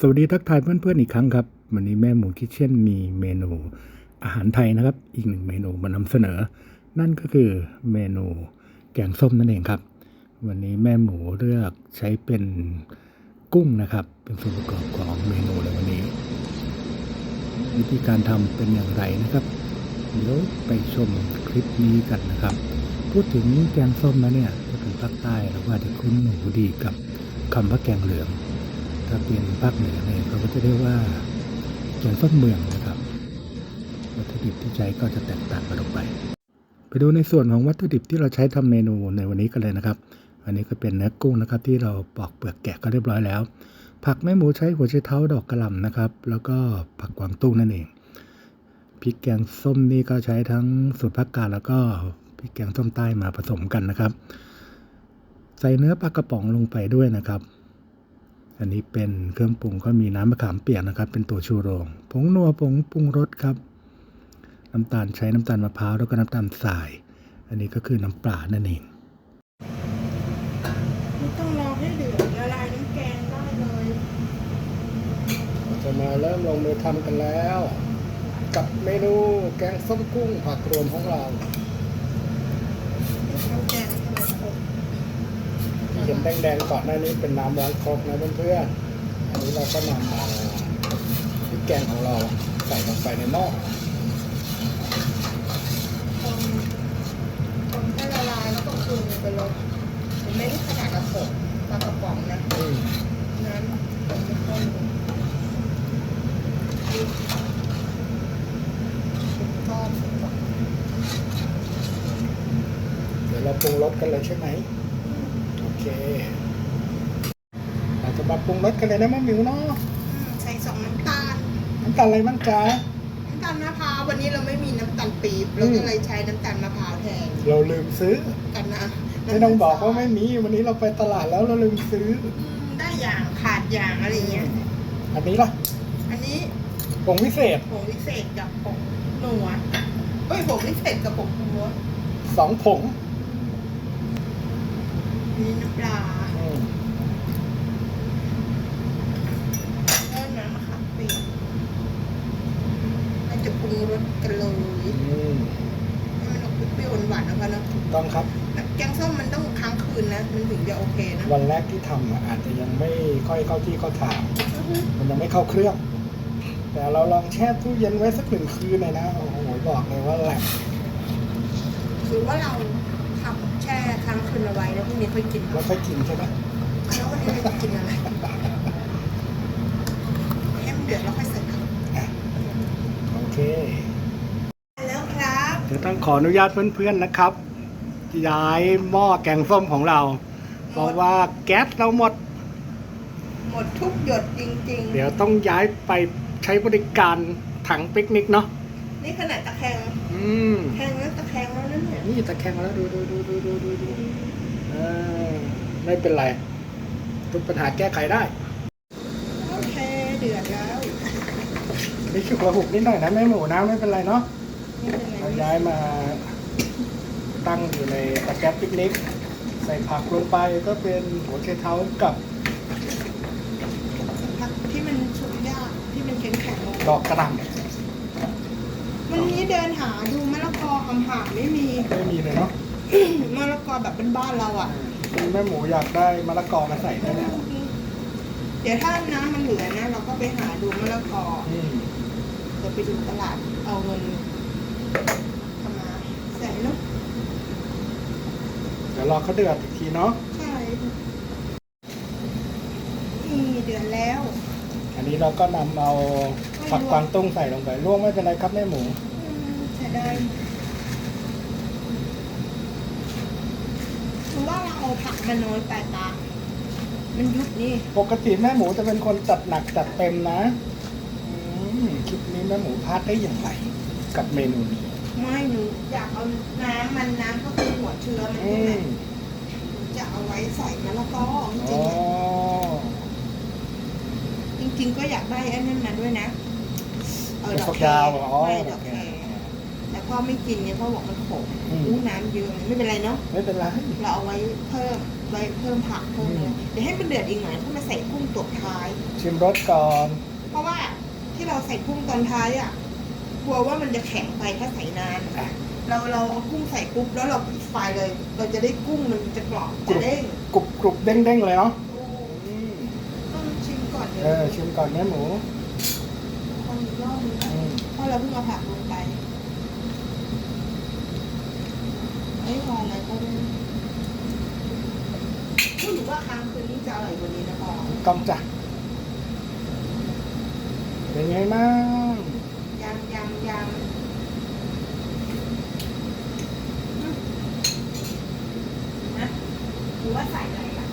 สวัสดีทักทายเพื่อนๆอีกครั้งครับ วันนี้แม่หมูคิทเช่นมีเมนูอาหารไทยนะครับ อีกหนึ่งเมนูมานำเสนอ นั่นก็คือเมนูแกงส้มนั่นเองครับ วันนี้แม่หมูเลือกใช้เป็นกุ้งนะครับ เป็นส่วนประกอบของเมนูในวันนี้ วิธีการทำเป็นอย่างไรนะครับเดี๋ยวไปชมคลิปนี้กันนะครับ พูดถึงแกงส้มแล้วเนี่ยถ้าเป็นภาคใต้เราก็อาจจะคุ้นหูดีกับคำว่าแกงเหลือง ถ้าเป็นภาคเหนือเนี่ยเขาก็จะเรียกว่าแกงส้มเมืองนะครับวัตถุดิบที่ใช้ก็จะแตกต่างกันออกไป ไปดูในส่วนของวัตถุดิบที่เราใช้ทำเมนูในวันนี้กันเลยนะครับ อันนี้ก็เป็นเนื้อกุ้งนะครับ ที่เราปอกเปลือกแกะก็เรียบร้อยแล้ว ผักแม่หมูใช้หัวไชเท้าดอกกระหล่ำนะครับ แล้วก็ผักกวางตุ้งนั่นเองพริกแกงส้มนี่ก็ใช้ทั้งสูตรภาคกลางแล้วก็พริกแกงส้มใต้มาผสมกันนะครับ ใส่เนื้อปลากระป๋องลงไปด้วยนะครับ อันนี้เป็นเครื่องปรุงก็มีน้ำมะขามเปียกนะครับ เป็นตัวชูโรง ผงนัวผงปรุงรสครับ น้ำตาลใช้น้ำตาลมะพร้าวแล้วก็น้ำตาลทราย อันนี้ก็คือน้ำปลานั่นเองไม่ต้องรอให้เดือดละลายน้ำแกงได้เลยเราจะมาเริ่มลงมือทำกันแล้ว กับเมนูแกงส้มกุ้งผักรวมของเรา น้ำแกงให้มันครบ ที่เห็นแดงๆก่อนหน้านี้เป็นน้ำร้อนครกนะเพื่อนๆ อันนี้เราก็นำมาพริกแกงของเราใส่ลงไปในหม้อคนคนให้ละลายแล้วก็ปรุงไปเลยมันไม่ได้ขนาดกระปุกปลากระป๋องนะอืมนั้นผมไม่ค่อยดูทอดสุกก่อนเดี๋ยวเราปรุงรสกันเลยใช่ไหม โอเค เราจะ มาปรุงรสกันเลยนะมะหมิวเนาะอืมใส่สองน้ำตาล น้ำตาลอะไรบ้างจ๊ะ น้ำตาลมะพร้าววันนี้เราไม่มีน้ำตาลปี๊บเราก็เลยใช้น้ำตาลมะพร้าวแทนเราลืมซื้อ กันนะไม่ต้องบอกว่าไม่มีวันนี้เราไปตลาดแล้วเราลืมซื้อ อืมได้อย่างขาดอย่างอะไรเงี้ย อันนี้ล่ะอันนี้ผงวิเศษผงวิเศษกับผงนัวเอ้ยผงวิเศษกับผงนัวสองผงนี่น้ำปลาอืม เริ่มน้ำมะขามเปียก เราจะปรุงรสกันเลยอืมให้มันออกเปรี้ยวๆหวานๆนะคะเนาะถูกต้องครับ แกงส้มมันต้องค้างคืนนะ มันถึงจะโอเคนะวันแรกที่ทำอะอาจจะยังไม่ค่อยเข้าที่เข้าทางมันยังไม่เข้าเครื่อง แต่เราลองแช่ตู้เย็นไว้สักหนึ่งคืนเลยนะ โอ้โหบอกเลยว่าแหลกหรือว่าเราทำแช่ค้างคืนเอาไว้แล้วพรุ่งนี้ค่อยกินแล้วค่อยกินใช่ไหม แล้ววันนี้เราจะกินอะไรให้มันเดือดแล้วค่อยใส่ผัก อะโอเค แล้วครับ เดี๋ยวต้อง ขออนุญาตเพื่อนๆนะครับ ย้ายหม้อแกงส้มของเรา เพราะว่าแก๊สเราหมด หมดทุกหยดจริงเดี๋ยวต้องย้ายไปใช้บริการถังปิกนิกเนาะๆนี่ขนาดตะแคงอืมแคงแล้วตะแคงแล้วนั่นเนี่ยนี่ตะแคงแล้วดูดูดูดูดูดูดูเออไม่เป็นไร ทุกปัญหาแก้ไขได้โอเคเดือดแล้วนี่คือหัวหุบนิดหน่อยนะแม่หมูนะไม่เป็นไรเนาะไม่ เป็นไรเราย้ายมาตั้งอยู่ในตะแกรงปิกนิก ใส่ผักลงไปก็เป็นหัวไชเท้ากับผักที่มันสุกยากที่มันแข็งแข็งดอกกระหล่วันนี้เดินหาดูมะละกอคำหาไม่มีำไม่มีเลยเนาะมะละกอแบบบ้านๆเราอะแม่หมูอยากได้มะละกอมาใส่ได้เนี่ยเดี๋ยวถ้าน้ำมันเหลือนะ เราก็ไปหาดูมะละกออืม เดี๋ยวไปดูตลาดเอาเงินเข้ามา ใส่เนาะเดี๋ยวรอเขาเดือดอีกทีเนาะ ใช่นี่เดือดแล้วอันนี้เราก็นำเอาผักกวางตุ้งใส่ลงไปลวกไม่เป็นไรครับแม่หมู อืมใช่ได้คือว่าเราเอาผักมาน้อยไปตา มันยุบนี่ปกติแม่หมูจะเป็นคนจัดหนักจัดเต็มนะอืมคลิปนี้แม่หมูพลาดได้อย่างไรกับเมนูนี้ ไม่หนูอยากเอาน้ำมันน้ำก็คือหัวเชื้อมันอืนี่แหละมหนูจะเอาไว้ใส่มะละกอจอ๋ริองๆอะจริงๆก็อยากได้ไอ้นั่นมาด้วยนะเออเป็นดอฝักกแคยาวร์อ๋อไม่ดโออกเคแคร์แต่พ่อไม่กินเนี่ยพ่อบอกมันขมอืม อู้น้ำเยอะไม่เป็นไรเนาะไม่เป็นไร เราเอาไว้เพิ่มไว้เพิ่มผักเพิ่มอะไรเดี๋ยวให้มันเดือดอีกหน่อยถ้ามาใส่กุ้งตบท้าย ชิมรสก่อน เพราะว่าที่เราใส่กุ้งตอนท้ายอะ กลัวว่ามันจะแข็งไปถ้าใส่นาน อะ เราเราเอากุ้งใส่ปุ๊บแล้วเราปิดไฟเลย เราจะได้กุ้งมันจะกรอบจะเด้งกรุบกรุบเด้งเด้งๆเลยเนาะอืมต้องชิมก่อนเดี๋ยวเออชิมก่อนแม่หมูคนอีกรอบนึงนะอืมเพราะเราเพิ่งเอาผักลงไปไม่พออะไรก็ได้พูดถึงว่าค้างคืนนี้จะอร่อยกว่านี้นะพ่อ ต้องจ้ะเป็นไงบ้างยังยังยังอืมนะหรือว่าใส่อะไรอะ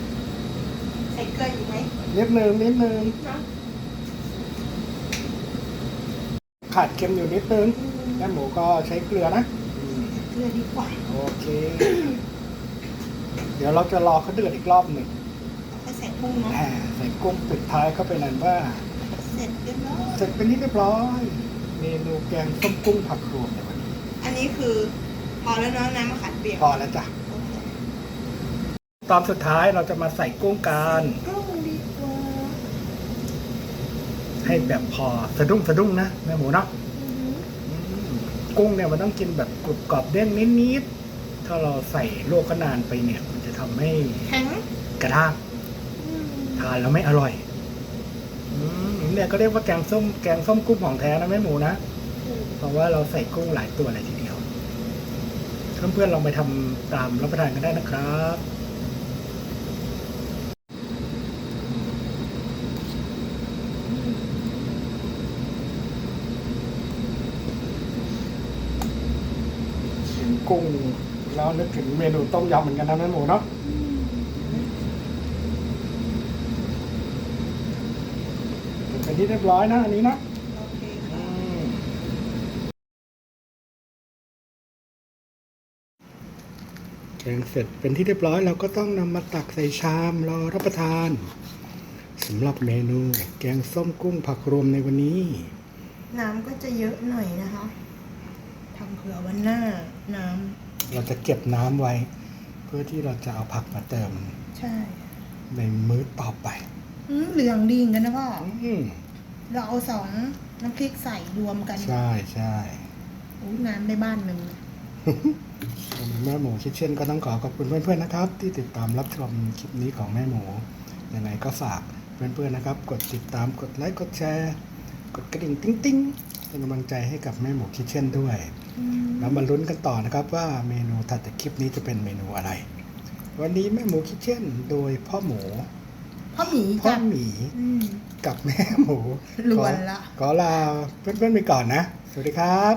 ใส่เกลืออยู่ไหม นิดนึงนิดนึงเนาะขาดเค็มอยู่นิดนึงแม่หมูก็ใช้เกลือนะอืมเกลือดีกว่าโอเค เดี๋ยวเราจะรอเขาเดือดอีกรอบหนึ่งก็ใส่กุ้งเนาะอ่าใส่กุ้งปิดท้ายเข้าไปนั่นว่า เสร็จเรียบร้อยเสร็จเป็นที่เรียบร้อยเมนูแกงส้มกุ้งผักรวมในวันนี้อันนี้คือพอแล้วเนาะน้ำมะขามเปียกพอแล้วจ้ะโอเคตอนสุดท้ายเราจะมาใส่กุ้งกันกุ้งดีกว่า ให้แบบพอสะดุ้งสะดุ้งนะแม่หมูเนาะอือหืออืมกุ้งเนี่ยมันต้องกินแบบกรุบกรอบเด้งนิดๆถ้าเราใส่ลวกก็นานไปเนี่ย มันจะทำให้แข็งกระด้างอืมทานแล้วไม่อร่อยอืมเนี่ยก็เรียกว่าแกงส้มแกงส้มกุ้งของแท้นะแม่หมูนะเพราะว่าเราใส่กุ้งหลายตัวเลยทีเดียวเพื่อนๆลองไปทำตามรับประทานกันได้นะครับ กุ้ง แล้วนึกถึงเมนูต้มยำเหมือนกันนะแม่หมูเนาะเป็นที่เรียบร้อยนะ อันนี้นะโอเคอืค่ะมแกงเสร็จเป็นที่เรียบร้อยเราก็ต้องนำมาตักใส่ชามรอรับประทานสำหรับเมนูแกงส้มกุ้งผักรวมในวันนี้ น้ำก็จะเยอะหน่อยนะคะ ทำเผื่อวันหน้าน้เราจะเก็บน้ำไว้ เพื่อที่เราจะเอาผักมาเติมำใช่ในมื้อต่อไปอืมเหลืองดีเหมือนกันนะพ่อ อืมเราเอาสองน้ำพริกใส่รวมกันใช่ใช่อู้น้ำได้บ้านหนึ่งวันนี้แม่หมูคิดเช่นก็ต้องขอขอบคุณเพื่อนๆนะครับ ที่ติดตามรับชมคลิปนี้ของแม่หมูยังไงก็ฝากเพื่อนๆนะครับ กดติดตามกดไลค์กดแชร์ กดกระดิ่งติ๊งติ๊งๆ เป็นกำลังใจให้กับแม่หมูคิดเช่นด้วยอืมแล้วมาลุ้นกันต่อนะครับว่าเมนูถัดจากคลิปนี้จะเป็นเมนูอะไร วันนี้แม่หมูคิดเช่นโดยพ่อหมู พ่อหมีพ่อจ้ะหมีอืมกับแม่หมูลวนละ ขอลาเพื่อนๆไปก่อนนะ สวัสดีครับ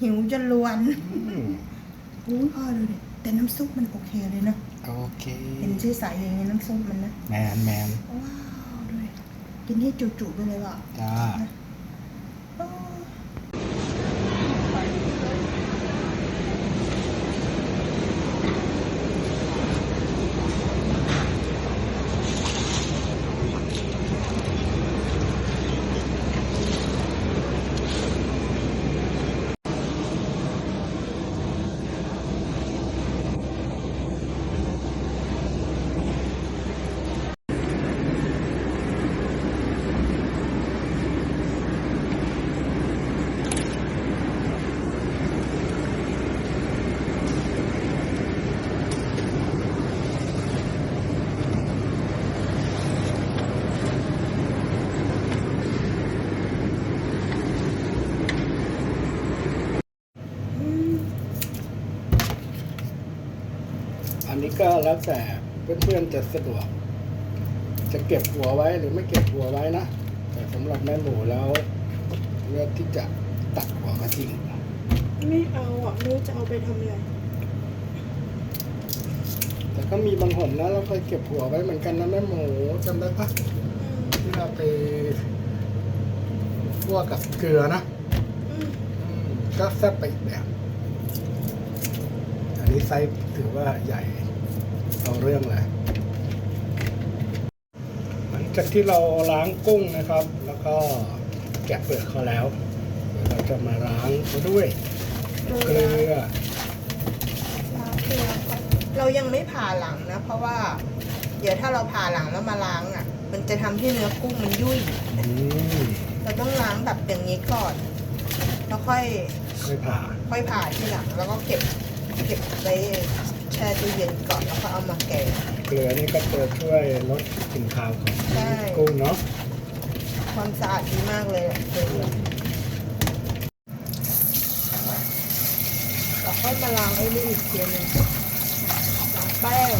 หิวจนลวนอืมอู้พ่อดูดิแต่น้ำซุปมันโอเคเลยนะ โอเคเห็นชื่อใสอย่างนี้น้ำซุปมันนะ แมนแมนว้าวดูดิกินให้จุๆไปเลยว่ะ จ้าโอ้ อืม อันนี้ ก็แล้วแต่เพื่อนๆจะสะดวก จะเก็บหัวไว้หรือไม่เก็บหัวไว้นะ แต่สำหรับแม่หมูแล้วเลือกที่จะตัดหัวมาทิ้งไม่เอาอะไม่รู้จะเอาไปทำอะไรแต่ก็มีบางหนนะเราเคยเก็บหัวไว้เหมือนกันนะแม่หมูจำได้ปะที่เราไปคั่วกับเกลือนะอืมอืมก็แซ่บไปอีกแบบอันนี้ไซส์ถือว่าใหญ่ เอาเรื่องเลยหลังจากที่เราล้างกุ้งนะครับ แล้วก็แกะเปลือกเขาแล้วเดี๋ยวเราจะมาล้างเขาด้วยเกลืเกลืออล้างเกลือก่อนเรายังไม่ผ่าหลังนะ เพราะว่า เดี๋ยวถ้าเราผ่าหลังแล้วมาล้างอะ มันจะทำให้เนื้อกุ้งมันยุ่ยอืมเราต้องล้างแบบอย่างนี้ก่อน แล้วค่อยไม่ผ่า ค่อยผ่าทีหลัง แล้วก็เก็บ เก็บไว้ แช่ตู้เย็นก่อนแล้วก็เอามาแกง เกลือนี่ก็จะช่วยลดกลิ่นคาวของใช่ กุ้งเนาะความสะอาดดีมากเลยอะเกลือเราค่อยมาล้างไอ้นี่อีกทีหนึงล้างแป้ง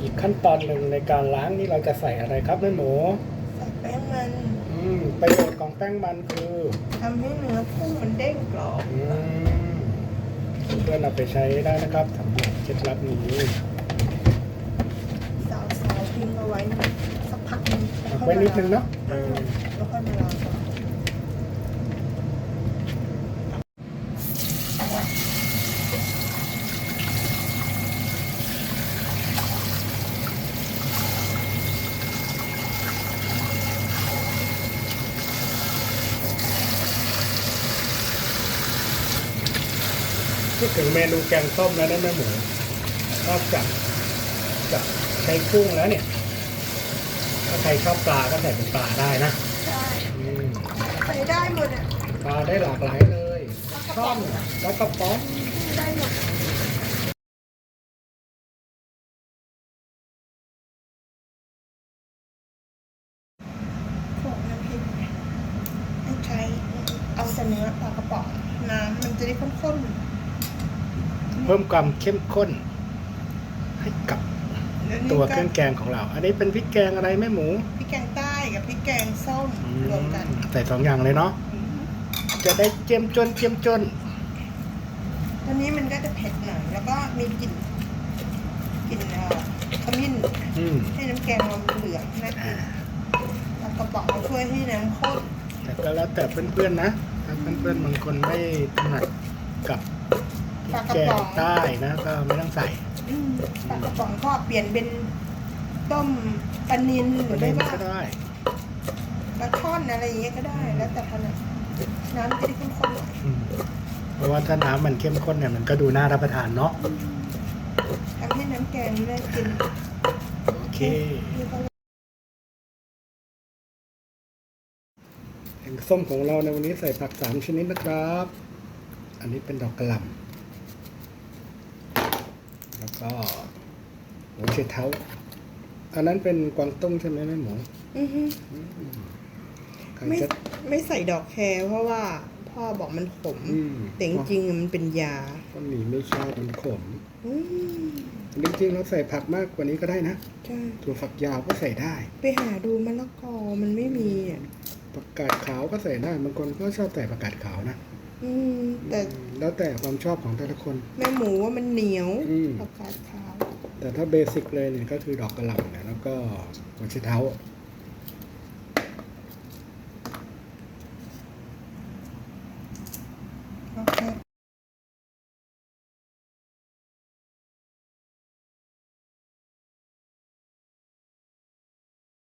อีกขั้น ตอนหนึ่งในการล้างนี่เราจะใส่อะไรครับแม่หมูใส่แป้งมันอืมประโยชน์ของแป้งมันคือทำให้เนื้อกุ้งมันเด้งกรอบอืมเพื่อนเอาไปใช้ได้นะครับสำหรับเคล็ดลับนี้สาวสาวๆทิ้งเอาไว้สักพักหนึงเอาไว้นิดนึงเนาะเออแล้วค่อยมาล้าง ถึงเมนูแกงส้มแล้วนะแม่หมูนอกจากจะใช้กุ้งแล้วเนี่ย ถ้าใครชอบปลาก็ใส่เป็นปลาได้นะใช่อืมใส่ได้หมดอะปลาได้หลากหลายเลยช่อนแล้วก็ป๊อปได้หมดโขลกน้ำพริกให้ใช้เอาแต่เนื้อปลากระป๋องน้ำมันจะได้ข้นๆ เพิ่มความเข้มข้น ให้กับแล้วนี่ตัวก็เครื่องแกงของเรา อันนี้เป็นพริกแกงอะไรแม่หมู พริกแกงใต้กับพริกแกงส้มรวมกัน ใส่สองอย่างเลยเนาะอืมจะได้เจียมจนเจียมจน ตัวนี้มันก็จะเผ็ดหน่อย แล้วก็มีกลิ่นกลิ่นเอ่อขมิ้นอืมให้น้ำแกงมันเหลืองน่ากิอ่านแล้วกระป๋องมาช่วยให้น้ำข้น แต่ก็แล้วแต่เพื่อนๆนะ ถ้าเพื่อนๆบางคนไม่ถนัดกับ ปลากระแกงป๋องใต้นะก็ไม่ต้องใส่อืมปลากระป๋องก็เปลี่ยนเป็นต้มปลานิลหปรือระไม่เด็นว่าก็ได้ ปลาช่อนอะไรอย่างเงี้ยก็ได้ แล้วแต่ถนัดน้ำจะได้ข้นๆหน่อยอืมเพราะว่าถ้าน้ำมันเข้มข้นเนี่ยมันก็ดูน่ารับประทานเนาะทำให้น้ำแกงน่ากินโอเคนี่ก็แกงส้มของเราในวันนี้ใส่ผักสามชนิดนะครับ อันนี้เป็นดอกกระหล่ำแล้ว ก็หัวเชเท้า อันนั้นเป็นกวางตุ้งใช่ไหมแม่หมูอือฮึใครไม่จะไม่ใส่ดอกแครเพราะว่าพ่อบอกมันขม อืมแต่จริงๆมันเป็นยาต้นหนีไม่ชอบมันขม อืมจริงๆเราใส่ผักมากกว่านี้ก็ได้นะใช่ถั่วฝักยาวก็ใส่ได้ ไปหาดูมะละกอมันไม่มีอะ ผักกาดขาวก็ใส่ได้บางคนก็ชอบใส่ผักกาดขาวนะ อืมแต่แล้วแต่ความชอบของแต่ละคน แม่หมูว่ามันเหนียวอืม ผักกาดขาว แต่ถ้าเบสิกเลยเนี่ยก็คือดอกกระหล่ำเนี่ยแล้วก็หัวไชเท้า